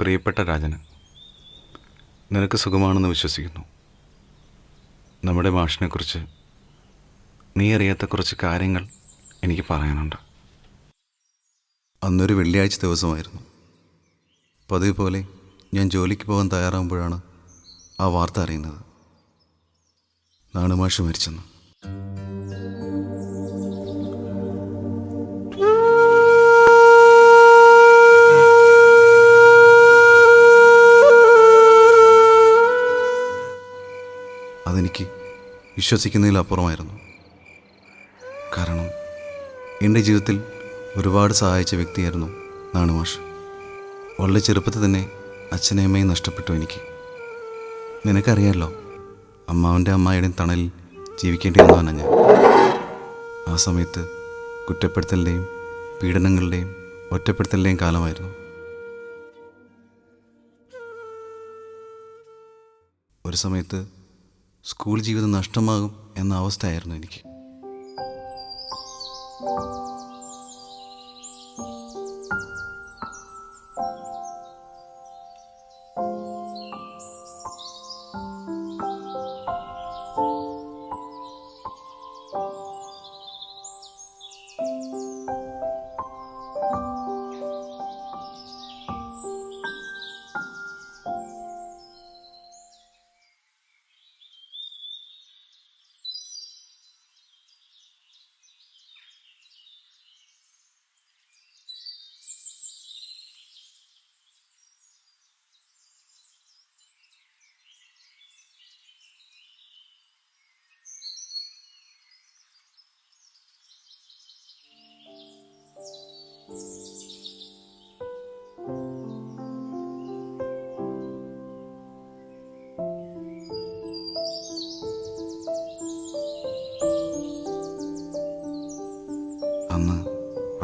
പ്രിയപ്പെട്ട രാജന് നിനക്ക് സുഖമാണെന്ന് വിശ്വസിക്കുന്നു. നമ്മുടെ മാഷിനെക്കുറിച്ച് നീ അറിയാത്ത കുറച്ച് കാര്യങ്ങൾ എനിക്ക് പറയാനുണ്ട്. അന്നൊരു വെള്ളിയാഴ്ച ദിവസമായിരുന്നു. പതിവ് പോലെ ഞാൻ ജോലിക്ക് പോകാൻ തയ്യാറാകുമ്പോഴാണ് ആ വാർത്ത അറിയുന്നത്. നാണുമാഷ് മരിച്ചെന്ന്. വിശ്വസിക്കുന്നതിലപ്പുറമായിരുന്നു. കാരണം എന്റെ ജീവിതത്തിൽ ഒരുപാട് സഹായിച്ച വ്യക്തിയായിരുന്നു നാണുമാഷ്. വളരെ ചെറുപ്പത്തിൽ തന്നെ അച്ഛനെയും അമ്മയും നഷ്ടപ്പെട്ടു എനിക്ക്. നിനക്കറിയാമല്ലോ അമ്മാവന്റെ അമ്മായിയുടെയും തണലിൽ ജീവിക്കേണ്ടി വന്നവനാണ് ഞാൻ. ആ സമയത്ത് കുറ്റപ്പെടുത്തലിന്റെയും പീഡനങ്ങളുടെയും ഒറ്റപ്പെടുത്തലിന്റെയും കാലമായിരുന്നു. ഒരു സമയത്ത് സ്കൂൾ ജീവിതം നഷ്ടമാകും എന്ന അവസ്ഥയായിരുന്നു എനിക്ക്.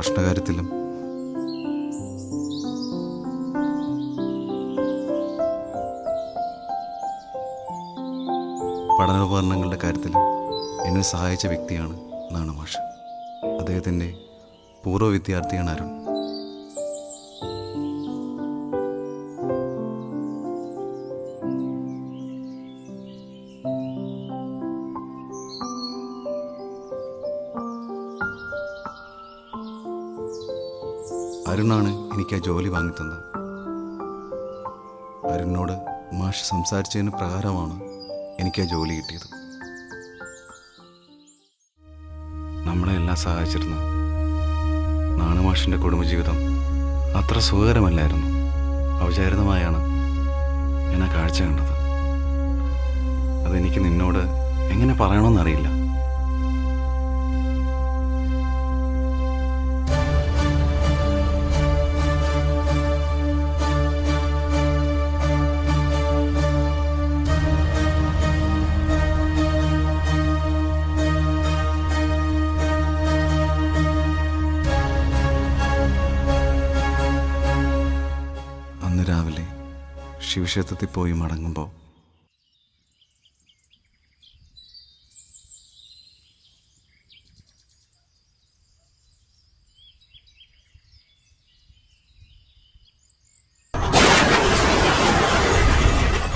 ഭക്ഷണകാര്യത്തിലും പഠനോപകരണങ്ങളുടെ കാര്യത്തിലും എന്നെ സഹായിച്ച വ്യക്തിയാണ് നാണുമാഷ് അദ്ദേഹത്തിന്റെ പൂർവ വിദ്യാർത്ഥിയാണ് അരുൺ. അരുണാണ് എനിക്ക് ആ ജോലി വാങ്ങിത്തന്നത്. അരുണിനോട് മാഷ് സംസാരിച്ചതിന് പ്രകാരമാണ് എനിക്ക് ആ ജോലി കിട്ടിയത്. നമ്മളെ എല്ലാം സഹായിച്ചിരുന്ന നാണുമാഷിന്റെ കുടുംബജീവിതം അത്ര സുഖകരമല്ലായിരുന്നു. ഔചാരിതമായാണ് ഞാൻ ആ കാഴ്ച കണ്ടത്. അതെനിക്ക് നിന്നോട് എങ്ങനെ പറയണമെന്നറിയില്ല. ശിവക്ഷേത്രത്തിൽ പോയി മടങ്ങുമ്പോൾ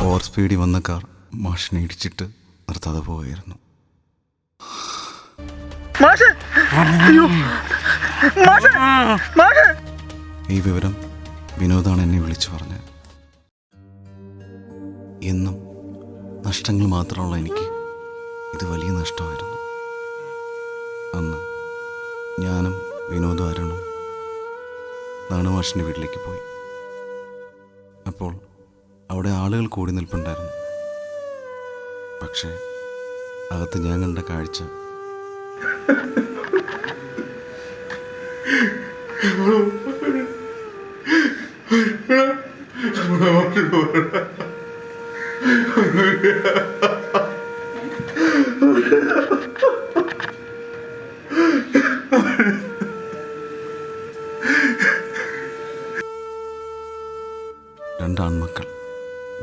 ഓവർ സ്പീഡിൽ വന്ന കാർ മാഷിനെ ഇടിച്ചിട്ട് നിർത്താതെ പോവുകയായിരുന്നു ഈ വിവരം വിനോദാണ് എന്നെ വിളിച്ചു പറഞ്ഞത്. എന്നും നഷ്ടങ്ങൾ മാത്രമുള്ള എനിക്ക് ഇത് വലിയ നഷ്ടമായിരുന്നു. അന്ന് ഞാനും വിനോദും അരുണും വീട്ടിലേക്ക് പോയി. അപ്പോൾ അവിടെ ആളുകൾ കൂടി നിൽപ്പുണ്ടായിരുന്നു. പക്ഷേ അകത്ത് ഞാൻ കണ്ട കാഴ്ച രണ്ട് ആൺമക്കൾ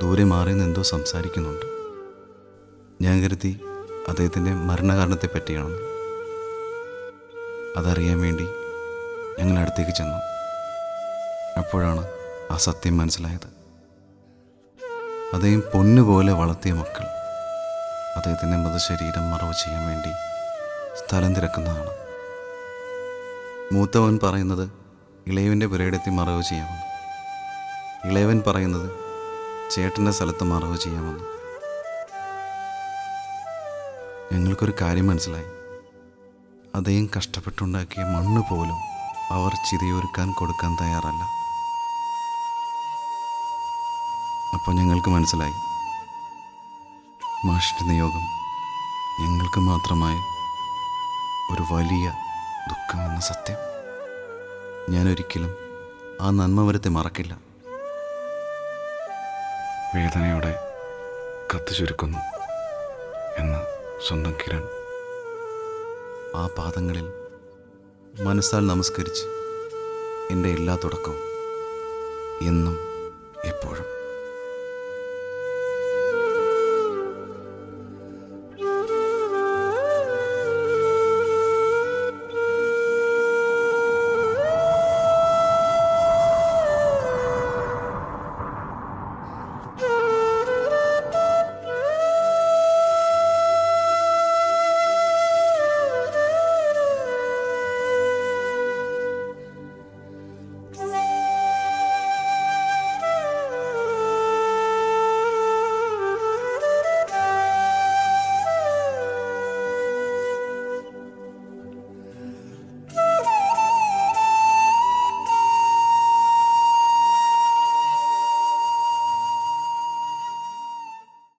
ദൂരെ മാറി നിന്ന് എന്തോ സംസാരിക്കുന്നുണ്ട്. ഞാൻ കരുതി അദ്ദേഹത്തിന്റെ മരണകാരണത്തെ പറ്റിയാണെന്ന് അതറിയാൻ വേണ്ടി ഞങ്ങൾ അടുത്തേക്ക് ചെന്നു. അപ്പോഴാണ് ആ സത്യം മനസ്സിലായത്. അദ്ദേഹം പൊന്നുപോലെ വളർത്തിയ മക്കൾ. അദ്ദേഹത്തിന്റെ മൃതശരീരം മറവ് ചെയ്യാൻ വേണ്ടി സ്ഥലം തിരക്കുന്നതാണ്. മൂത്തവൻ പറയുന്നത് ഇളയവന്റെ പുരയിടത്തിൽ മറവ് ചെയ്യാമെന്ന്. ഇളയവൻ പറയുന്നത് ചേട്ടന്റെ സ്ഥലത്ത് മറവ് ചെയ്യാമെന്ന്. ഞങ്ങൾക്കൊരു കാര്യം മനസ്സിലായി. അദ്ദേഹം കഷ്ടപ്പെട്ടുണ്ടാക്കിയ മണ്ണ് പോലും അവർ ചിതയൊരുക്കാൻ കൊടുക്കാൻ തയ്യാറല്ല. അപ്പോൾ ഞങ്ങൾക്ക് മനസ്സിലായി. മാഷിന്റെ നിയോഗം ഞങ്ങൾക്ക് മാത്രമായ ഒരു വലിയ ദുഃഖമെന്ന സത്യം. ഞാനൊരിക്കലും ആ നന്മവരത്തെ മറക്കില്ല. വേദനയോടെ കത്തു ചുരുക്കുന്നു എന്ന് സ്വന്തം കിരൺ ആ പാദങ്ങളിൽ മനസ്സാൽ നമസ്കരിച്ച് എന്റെ എല്ലാ തുടക്കവും എന്നും